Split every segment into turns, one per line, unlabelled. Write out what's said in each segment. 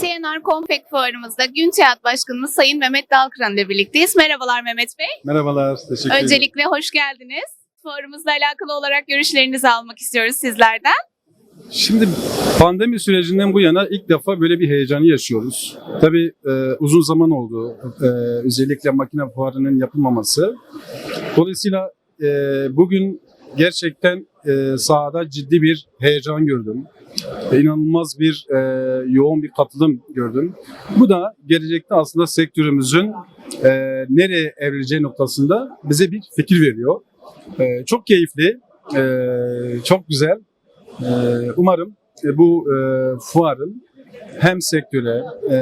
CNR Confect Fuarımızda Gün Teat Başkanımız Sayın Mehmet Dalkıran ile birlikteyiz. Merhabalar Mehmet Bey.
Merhabalar, teşekkür ederim.
Öncelikle hoş geldiniz. Fuarımızla alakalı olarak görüşlerinizi almak istiyoruz sizlerden.
Şimdi pandemi sürecinden bu yana ilk defa böyle bir heyecanı yaşıyoruz. Tabii e, uzun zaman oldu. E, özellikle makine fuarının yapılmaması. Dolayısıyla e, bugün gerçekten e, sahada ciddi bir heyecan gördüm. E, inanılmaz bir e, yoğun bir katılım gördüm. Bu da gelecekte aslında sektörümüzün e, nereye evrileceği noktasında bize bir fikir veriyor. E, çok keyifli, e, çok güzel. Ee, Umarım e, bu e, fuarın hem sektöre e,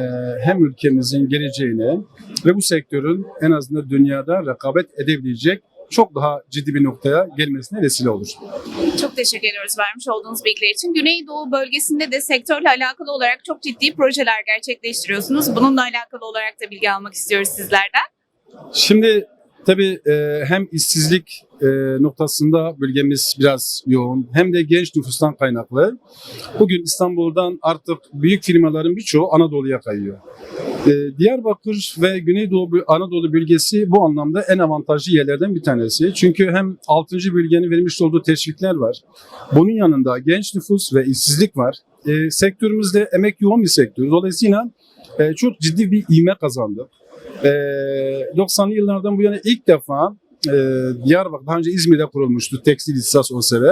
hem ülkemizin geleceğine ve bu sektörün en azından dünyada rekabet edebilecek çok daha ciddi bir noktaya gelmesine vesile olur.
Çok teşekkür ediyoruz vermiş olduğunuz bilgiler için. Güneydoğu bölgesinde de sektörle alakalı olarak çok ciddi projeler gerçekleştiriyorsunuz. Bununla alakalı olarak da bilgi almak istiyoruz sizlerden.
Şimdi tabii e, hem işsizlik e, noktasında bölgemiz biraz yoğun hem de genç nüfustan kaynaklı. Bugün İstanbul'dan artık büyük firmaların birçoğu Anadolu'ya kayıyor. E, Diyarbakır ve Güneydoğu Anadolu bölgesi bu anlamda en avantajlı yerlerden bir tanesi. Çünkü hem 6. bölgenin vermiş olduğu teşvikler var. Bunun yanında genç nüfus ve işsizlik var. E, sektörümüzde emek yoğun bir sektör. Dolayısıyla e, çok ciddi bir ivme kazandık. E, 90'lı yıllardan bu yana ilk defa e, Diyarbakır, daha önce İzmir'de kurulmuştu tekstil ihtisas OSB.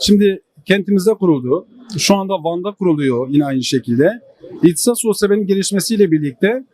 Şimdi kentimizde kuruldu. Şu anda Van'da kuruluyor yine aynı şekilde. İhtisas OSB'nin gelişmesiyle birlikte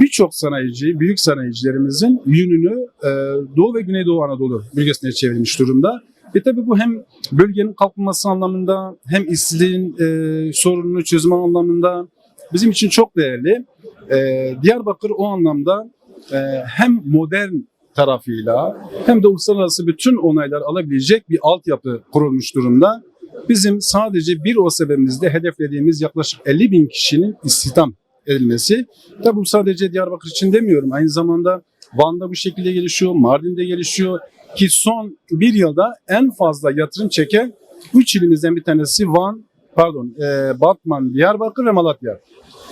birçok sanayici, büyük sanayicilerimizin yönünü e, Doğu ve Güneydoğu Anadolu bölgesine çevrilmiş durumda. E tabi bu hem bölgenin kalkınması anlamında hem işsizliğin e, sorununu çözme anlamında bizim için çok değerli. E, Diyarbakır o anlamda e, hem modern tarafıyla hem de uluslararası bütün onaylar alabilecek bir altyapı kurulmuş durumda. Bizim sadece bir OSB'mizde hedeflediğimiz yaklaşık 50 bin kişinin istihdam edilmesi. Tabi bu sadece Diyarbakır için demiyorum. Aynı zamanda Van'da bu şekilde gelişiyor, Mardin'de gelişiyor ki son bir yılda en fazla yatırım çeken 3 ilimizden bir tanesi Van, pardon, e, Batman, Diyarbakır ve Malatya.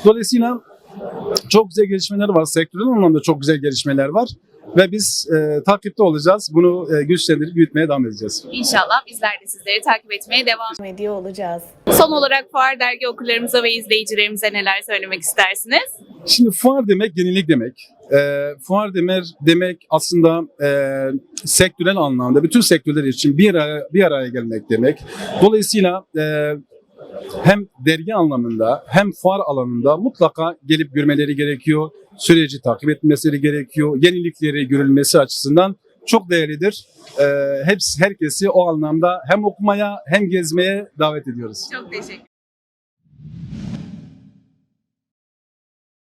Dolayısıyla çok güzel gelişmeler var. Sektörel anlamda çok güzel gelişmeler var. Ve biz e, takipte olacağız. Bunu e, güçlendirip büyütmeye devam edeceğiz.
İnşallah bizler de sizleri takip etmeye devam
ediyor olacağız.
Son olarak Fuar Dergi okurlarımıza ve izleyicilerimize neler söylemek istersiniz?
Şimdi fuar demek yenilik demek. E, fuar demek, demek aslında e, sektörel anlamda bütün sektörler için bir araya, bir araya gelmek demek. Dolayısıyla e, hem dergi anlamında hem fuar alanında mutlaka gelip görmeleri gerekiyor. Süreci takip etmeleri gerekiyor. Yenilikleri görülmesi açısından çok değerlidir. E, hepsi herkesi o anlamda hem okumaya hem gezmeye davet ediyoruz.
Çok teşekkür